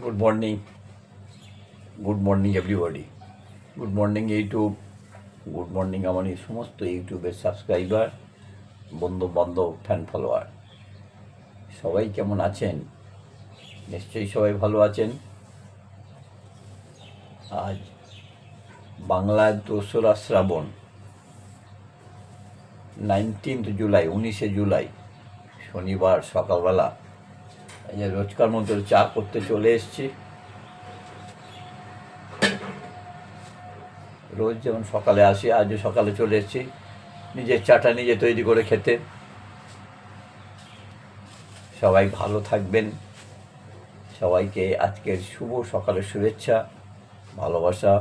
Good morning good morning everybody good morning YouTube good morning আমার এই সমস্ত ইউটিউবের সাবস্ক্রাইবার বন্ধু বান্ধব ফ্যান ফলোয়ার সবাই কেমন আছেন? নিশ্চয়ই সবাই ভালো আছেন। আজ বাংলার দোসরা শ্রাবণ নাইনটিন্থ জুলাই উনিশে জুলাই শনিবার সকালবেলা। এই যে রোজকার মতো চা করতে চলে এসেছি। রোজ যেমন সকালে আসি, আজও সকালে চলে এসেছি। নিজের চাটা নিজে তৈরি করে খেতে। সবাই ভালো থাকবেন। সবাইকে আজকের শুভ সকালের শুভেচ্ছা, ভালোবাসা,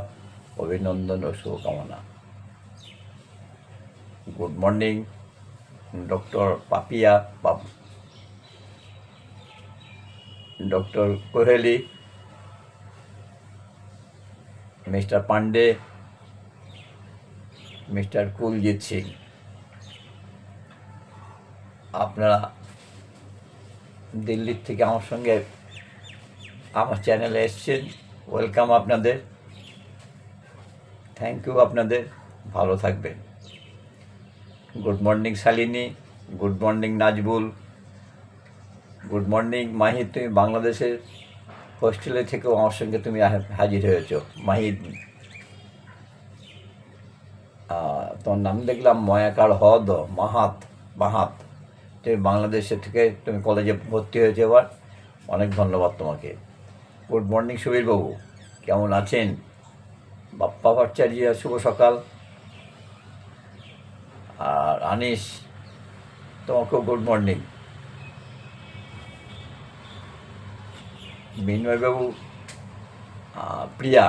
অভিনন্দন ও শুভকামনা। Good morning, doctor Papia Babu. Doctor Koheli, mister Pandey, mister Kuljit Singh. আপনারা দিল্লির থেকে আমার সঙ্গে আমার চ্যানেলে এসছেন। ওয়েলকাম আপনাদের। থ্যাংক ইউ আপনাদের। ভালো থাকবেন। Good morning Shalini, good morning Nazbul. Good morning Mahid তুমি বাংলাদেশের হোস্টেলে থেকেও আমার সঙ্গে তুমি হাজির হয়েছো। মাহিদ তোমার নাম দেখলাম ময়াকার হদ, মাহাত মাহাত। তুমি বাংলাদেশের থেকে তুমি কলেজে ভর্তি হয়েছে এবার। অনেক ধন্যবাদ তোমাকে। গুড মর্নিং সুবীরবাবু কেমন আছেন? বাপ্পা ভট্টাচার্য, শুভ সকাল। আর আনিস, তোমাকেও গুড মর্নিং বিনয়বাবু প্রিয়া,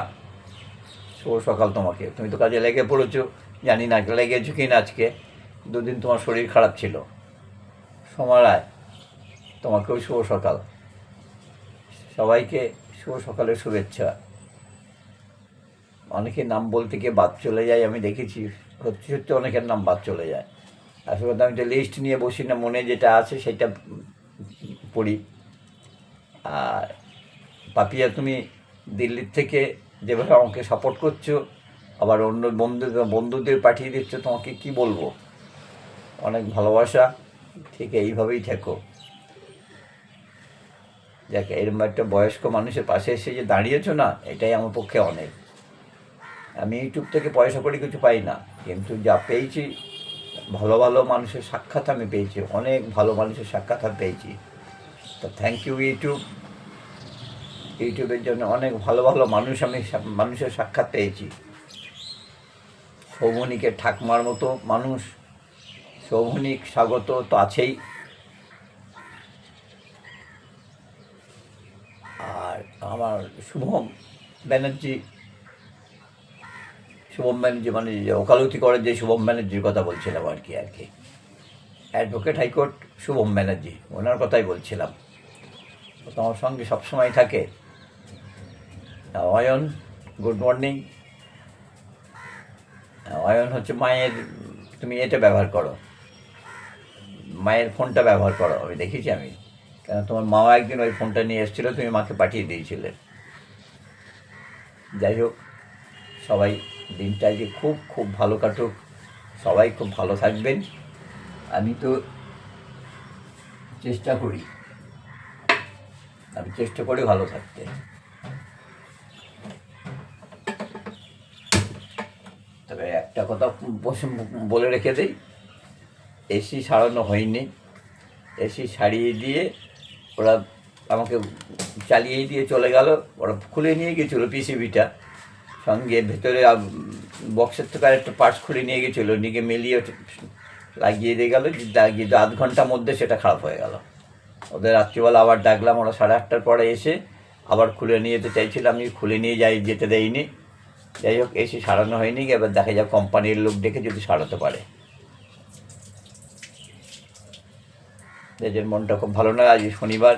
শুভ সকাল তোমাকে। তুমি তো কাজে লেগে পড়েছো, জানি না লেগেছো কি না আজকে। দুদিন তোমার শরীর খারাপ ছিল। সমরায় তোমাকেও শুভ সকাল। সবাইকে শুভ সকালের শুভেচ্ছা। অনেকের নাম বলতে গিয়ে বাদ চলে যায়, আমি দেখেছি। সত্যি সত্যি অনেকের নাম বাদ চলে যায়। আসলে কথা আমি তো লিস্ট নিয়ে বসি না, মনে যেটা আছে সেটা পড়ি। আর পাপিয়া, তুমি দিল্লির থেকে যেভাবে আমাকে সাপোর্ট করছ, আবার অন্য বন্ধু, বন্ধুদের পাঠিয়ে দিচ্ছ, তোমাকে কি বলব? অনেক ভালোবাসা। ঠিক এইভাবেই থেকো। দেখ এরকম একটা বয়স্ক মানুষের পাশে এসে যে দাঁড়িয়েছো না, এটাই আমার পক্ষে অনেক। আমি ইউটিউব থেকে পয়সা করে কিছু পাই না, কিন্তু যা পেয়েছি, ভালো ভালো মানুষের সাক্ষাৎ আমি পেয়েছি। অনেক ভালো মানুষের সাক্ষাৎ আমি পেয়েছি। তো থ্যাংক ইউ ইউটিউব। ইউটিউবের জন্য অনেক ভালো ভালো মানুষ আমি মানুষের সাক্ষাৎ পেয়েছি। সৌমনিকের ঠাকমার মতো মানুষ। সৌমনিক স্বাগত তো আছেই। আর আমার শুভম ব্যানার্জি শুভম ব্যানার্জি মানে যে ওকালতি করে যে শুভম ব্যানার্জির কথা বলছিলাম আর কি আর কি। অ্যাডভোকেট হাইকোর্ট শুভম ব্যানার্জি, ওনার কথাই বলছিলাম। তো আমার সঙ্গে সবসময় থাকে। অয়ন গুড মর্নিং অয়ন হচ্ছে মায়ের, তুমি এটা ব্যবহার করো। মায়ের ফোনটা ব্যবহার করো, আমি দেখেছি আমি। কেন তোমার মাও একদিন ওই ফোনটা নিয়ে এসেছিল, তুমি মাকে পাঠিয়ে দিয়েছিলে। যাই হোক, সবাই দিনটা যে খুব খুব ভালো কাটুক, সবাই খুব ভালো থাকবেন। আমি তো চেষ্টা করি। আমি চেষ্টা করি ভালো থাকতে। তবে একটা কথা বলে রেখে দিই এসি সারানো হয়নি। এসি সারিয়ে দিয়ে ওরা আমাকে চালিয়ে দিয়ে চলে গেল। ওরা খুলে নিয়ে গেছিল পিসিবিটা সঙ্গে ভেতরে বক্সের থেকে একটা পার্টস খুলে নিয়ে গেছিল। নিয়ে মিলিয়ে লাগিয়ে দিয়ে গেলো। লাগিয়ে আধ ঘণ্টার মধ্যে সেটা খারাপ হয়ে গেল। ওদের রাত্রিবেলা আবার ডাকলাম। ওরা সাড়ে আটটার পরে এসে আবার খুলে নিয়ে যেতে চাইছিলাম আমি খুলে নিয়ে যাই যেতে দেয়নি। যাই হোক এসে সারানো হয়নি, এবার দেখা যাক কোম্পানির লোক ডেকে যদি সারাতে পারে। নিজের মনটা খুব ভালো না আজ শনিবার।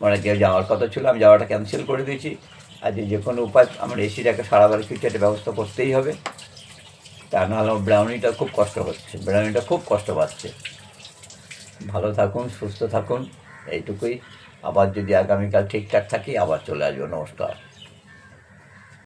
মানে কেউ যাওয়ার কথা ছিল, আমি যাওয়াটা ক্যান্সেল করে দিয়েছি। আজ যে কোনো উপায়, আমার এসিটাকে সারাবার কিছু একটা ব্যবস্থা করতেই হবে। তা নাহলে আমার ব্রাউনিটা খুব কষ্ট হচ্ছে ব্রাউনিটা খুব কষ্ট পাচ্ছে। ভালো থাকুন, সুস্থ থাকুন, এইটুকুই। আবার যদি আগামীকাল ঠিকঠাক থাকি, আবার চলে আসব, নমস্কার।